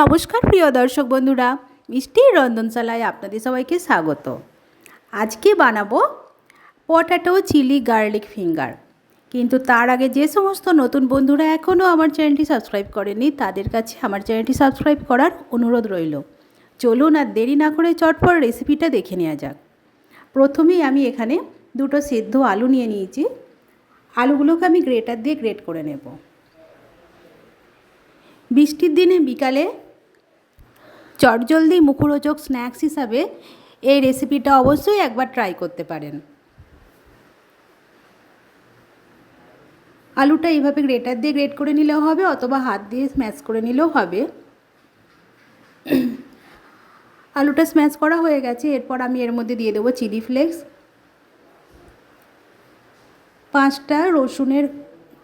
নমস্কার প্রিয় দর্শক বন্ধুরা মিষ্টির রন্ধনশালায় আপনাদের সবাইকে স্বাগত। আজকে বানাবো পটাটো চিলি গার্লিক ফিঙ্গার। কিন্তু তার আগে যে সমস্ত নতুন বন্ধুরা এখনও আমার চ্যানেলটি সাবস্ক্রাইব করেনি তাদের কাছে আমার চ্যানেলটি সাবস্ক্রাইব করার অনুরোধ রইল। চলুন আর দেরি না করে চটপট রেসিপিটা দেখে নেওয়া যাক। প্রথমেই আমি এখানে দুটো সেদ্ধ আলু নিয়ে নিয়েছি। আলুগুলোকে আমি গ্রেটার দিয়ে গ্রেট করে নেব। বৃষ্টির দিনে বিকালে চটজলদি মুখরোচক স্ন্যাক্স হিসাবে এই রেসিপিটা অবশ্যই একবার ট্রাই করতে পারেন। আলুটা এইভাবে গ্রেটার দিয়ে গ্রেট করে নিলেও হবে অথবা হাত দিয়ে স্ম্যাশ করে নিলেও হবে। আলুটা স্ম্যাশ করা হয়ে গেছে, এরপর আমি এর মধ্যে দিয়ে দেবো চিলি ফ্লেক্স পাঁচটা রসুনের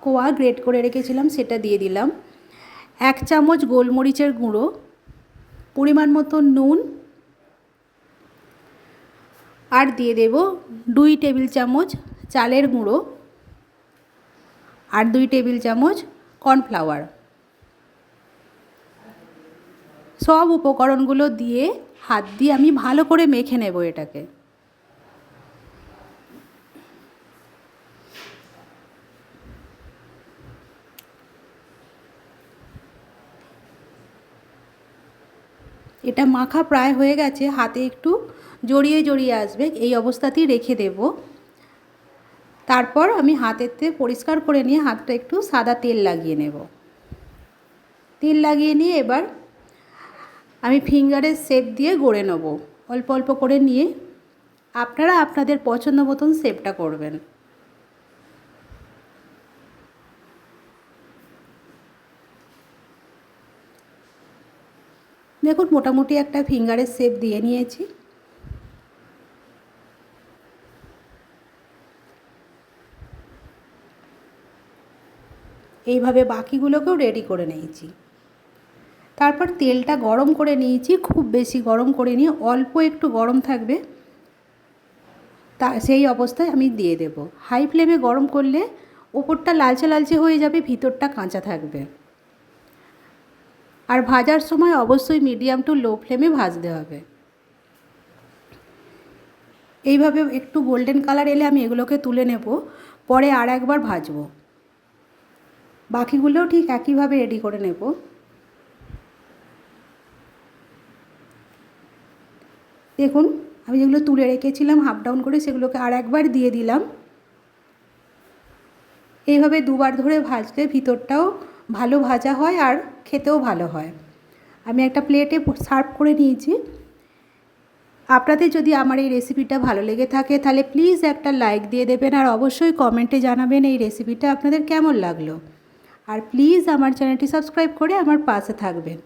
কোয়া গ্রেট করে রেখেছিলাম, সেটা দিয়ে দিলাম। এক চামচ গোলমরিচের গুঁড়ো, পরিমাণ মতো নুন, আর দিয়ে দেব দুই টেবিল চামচ চালের গুঁড়ো আর দুই টেবিল চামচ কর্নফ্লাওয়ার। সব উপকরণগুলো দিয়ে হাত দিয়ে আমি ভালো করে মেখে নেব এটাকে। এটা মাখা প্রায় হয়ে গেছে, হাতে একটু জড়িয়ে জড়িয়ে আসবে, এই অবস্থাতেই রেখে দেব। তারপর আমি হাতেতে পরিষ্কার করে নিয়ে হাতটা একটু সাদা তেল লাগিয়ে নেব। তেল লাগিয়ে নিয়ে এবার আমি ফিঙ্গারের শেপ দিয়ে গড়ে নেব। অল্প অল্প করে নিয়ে আপনারা আপনাদের পছন্দ মতন শেপটা করবেন। দেখুন, মোটামুটি একটা ফিঙ্গারের শেপ দিয়ে নিয়েছি। এইভাবে বাকিগুলোকেও রেডি করে নিয়েছি। তারপর তেলটা গরম করে নিয়েছি, খুব বেশি গরম করে নিয়ে অল্প একটু গরম থাকবে। তা, সেই অবস্থায় আমি দিয়ে দেব। হাই ফ্লেমে গরম করলে ওপরটা লালচে লালচে হয়ে যাবে, ভিতরটা কাঁচা থাকবে। আর ভাজার সময় অবশ্যই মিডিয়াম টু লো ফ্লেমে ভাজতে হবে। এইভাবে একটু গোল্ডেন কালার এলে আমি এগুলোকে তুলে নেব, পরে আর একবার ভাজবো। বাকিগুলোও ঠিক একইভাবে রেডি করে নেব। দেখুন, আমি যেগুলো তুলে রেখেছিলাম হাফ ডাউন করে সেগুলোকে আর একবার দিয়ে দিলাম। এইভাবে দুবার ধরে ভাজলে ভিতরটাও ভালো ভাজা হয় আর খেতেও ভালো হয়। আমি একটা প্লেটে সার্ভ করে নিয়েছি। আপনাদের যদি আমার এই রেসিপিটা ভালো লেগে থাকে, তাহলে প্লিজ একটা লাইক দিয়ে দেবেন আর অবশ্যই কমেন্টে জানাবেন এই রেসিপিটা আপনাদের কেমন লাগল। আর প্লিজ আমার চ্যানেলটি সাবস্ক্রাইব করে আমার পাশে থাকবেন।